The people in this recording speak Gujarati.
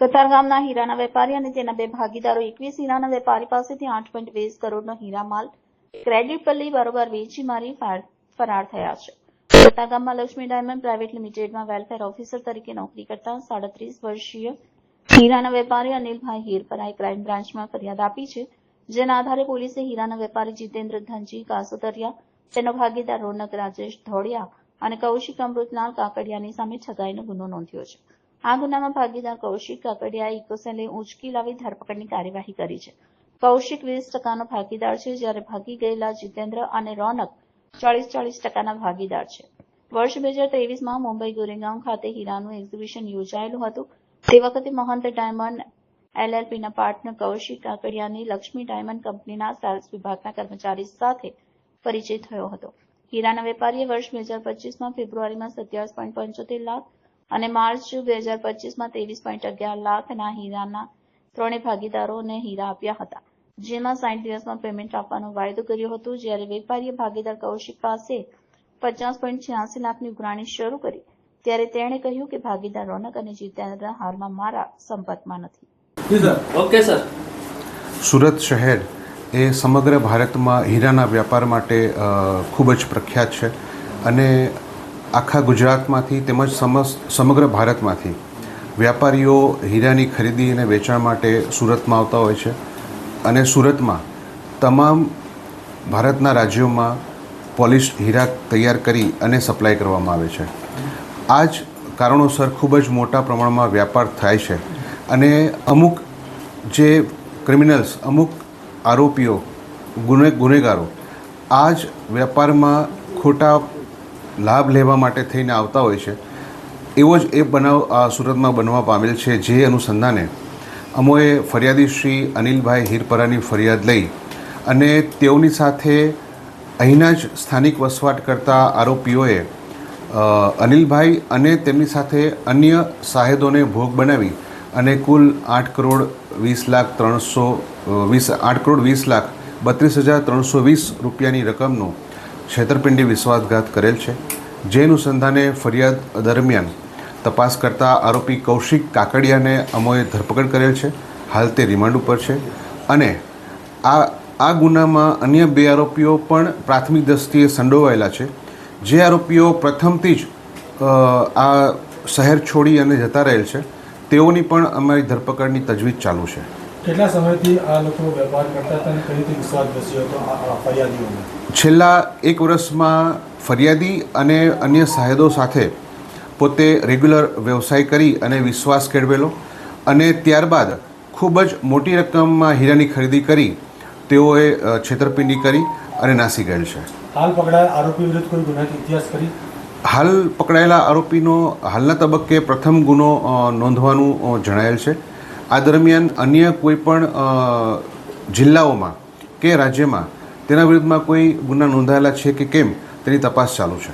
કતારગામના હીરાના વેપારી અને તેના બે ભાગીદારો એકવીસ હીરાના વેપારી પાસેથી આઠ પોઈન્ટ વીસ કરોડનો હીરા માલ ક્રેડિટ પર લઈ બારોબાર વેચી મારી ફરાર થયા છે. કતારગામમાં લક્ષ્મી ડાયમંડ પ્રાઇવેટ લિમિટેડમાં વેલફેર ઓફિસર તરીકે નોકરી કરતા સાડત્રીસ વર્ષીય હીરાના વેપારી અનિલભાઈ હીરપરાએ ક્રાઇમ બ્રાન્ચમાં ફરિયાદ આપી છે, જેના આધારે પોલીસે હીરાના વેપારી જીતેન્દ્ર ધનજી કાસોતરિયા તેનો ભાગીદાર રોનક રાજેશ ધોળિયા અને કૌશિક અમૃતલાલ કાકડિયાની સામે છગાઈનો ગુનો નોંધ્યો છે. આ ગુનામાં ભાગીદાર કૌશિક કાકડિયા ઇકોસેલે ઉંચકી લાવી ધરપકડની કાર્યવાહી કરી છે. કૌશિક વીસ ટકાનો ભાગીદાર છે જ્યારે ભાગી ગયેલા જીતેન્દ્ર અને રોનક ચાલીસ ચાલીસ ટકાના ભાગીદાર છે. વર્ષ બે હજાર ત્રેવીસમાં મુંબઈ ગોરેગાંવ ખાતે હીરાનું એક્ઝિબિશન યોજાયેલું હતું. તે વખતે મહંત ડાયમંડ એલએલપીના પાર્ટનર કૌશિક કાકડિયાની લક્ષ્મી ડાયમંડ કંપનીના સેલ્સ વિભાગના કર્મચારી સાથે પરિચય થયો હતો. હીરાના વેપારીએ વર્ષ બે હજાર પચીસમાં ફેબ્રુઆરીમાં સત્યાવીસ પોઈન્ટ પંચોતેર લાખ અને માર્ચ બે હજાર પચીસમાં ત્રેવીસ પોઈન્ટ અગિયાર લાખના હીરાના ત્રણેય ભાગીદારોને હીરા આપ્યા હતા. જેમાં સાઈઠ દિવસમાં પેમેન્ટ આપવાનો વાયદો કર્યો હતો. જ્યારે વેપારીએ ભાગીદાર કૌશિક પાસે પચાસ પોઈન્ટ છ્યાસી લાખની ઉઘરાણી શરૂ કરી ત્યારે તેણે કહ્યું કે ભાગીદાર રોનક અને જીતેન્દ્ર હાલમાં મારા સંપર્કમાં નથી. Okay sir. સુરત શહેર એ સમગ્ર ભારતમાં હીરાના વ્યાપાર માટે ખૂબ જ પ્રખ્યાત છે. અને આખા ગુજરાતમાંથી તેમજ સમગ્ર ભારતમાંથી વ્યાપારીઓ હીરાની ખરીદી અને વેચાણ માટે સુરતમાં આવતા હોય છે અને સુરતમાં તમામ ભારતના રાજ્યોમાં પોલિશ હીરા તૈયાર કરી અને સપ્લાય કરવામાં આવે છે. આ જ કારણોસર ખૂબ જ મોટા પ્રમાણમાં વ્યાપાર થાય છે અને અમુક જે ક્રિમિનલ્સ અમુક આરોપીઓ, ગુને, ગુનેગારો આ જ વ્યાપારમાં ખોટા લાભ લેવા માટે થઈને આવતા હોય છે. એવો જ એ બનાવ આ સુરતમાં બનવા પામેલ છે જે અનુસંધાને અમોએ ફરિયાદી શ્રી અનિલભાઈ હીરપરાની ફરિયાદ લઈ અને તેઓની સાથે અહીંના જ સ્થાનિક વસવાટ કરતા આરોપીઓએ અનિલભાઈ અને તેમની સાથે અન્ય સાહેદોને ભોગ બનાવી અને કુલ આઠ કરોડ વીસ લાખ ત્રણસો વીસ, આઠ કરોડ વીસ લાખ બત્રીસ હજાર ત્રણસો વીસ રૂપિયાની રકમનો છેતરપિંડી વિશ્વાસઘાત કરેલ છે. જે અનુસંધાને ફરિયાદ દરમિયાન તપાસ કરતા આરોપી કૌશિક કાકડિયાને અમોએ ધરપકડ કરેલ છે. હાલ તે રિમાન્ડ ઉપર છે અને આ આ ગુનામાં અન્ય બે આરોપીઓ પણ પ્રાથમિક દ્રષ્ટિએ સંડોવાયેલા છે. જે આરોપીઓ પ્રથમથી જ આ શહેર છોડી અને જતા રહેલ છે. તેઓની પણ અમારી ધરપકડની તજવીજ ચાલુ છે. કેટલા સમયથી આ લોકો વેપાર કરતા હતા અને કઈ રીતે વિશ્વાસ બેસ્યો હતો ફરિયાદીઓને છેલ્લા એક વર્ષમાં ફરિયાદી અને અન્ય સાહેદો સાથે પોતે રેગ્યુલર વ્યવસાય કરી અને વિશ્વાસ કેળવેલો અને ત્યારબાદ ખૂબ જ મોટી રકમમાં હીરાની ખરીદી કરી તેઓએ છેતરપિંડી કરી અને નાસી ગયેલ છે. હાલ પકડાયેલા આરોપી વિરુદ્ધ કોઈ ગુનાહિત ઇતિહાસ કરી? હાલ પકડાયેલા આરોપીનો હાલના તબક્કે પ્રથમ ગુનો નોંધવાનું જણાયેલ છે. આ દરમિયાન અન્ય કોઈ પણ જિલ્લાઓમાં કે રાજ્યમાં તેના વિરુદ્ધમાં કોઈ ગુના નોંધાયેલા છે કે કેમ તેની તપાસ ચાલુ છે.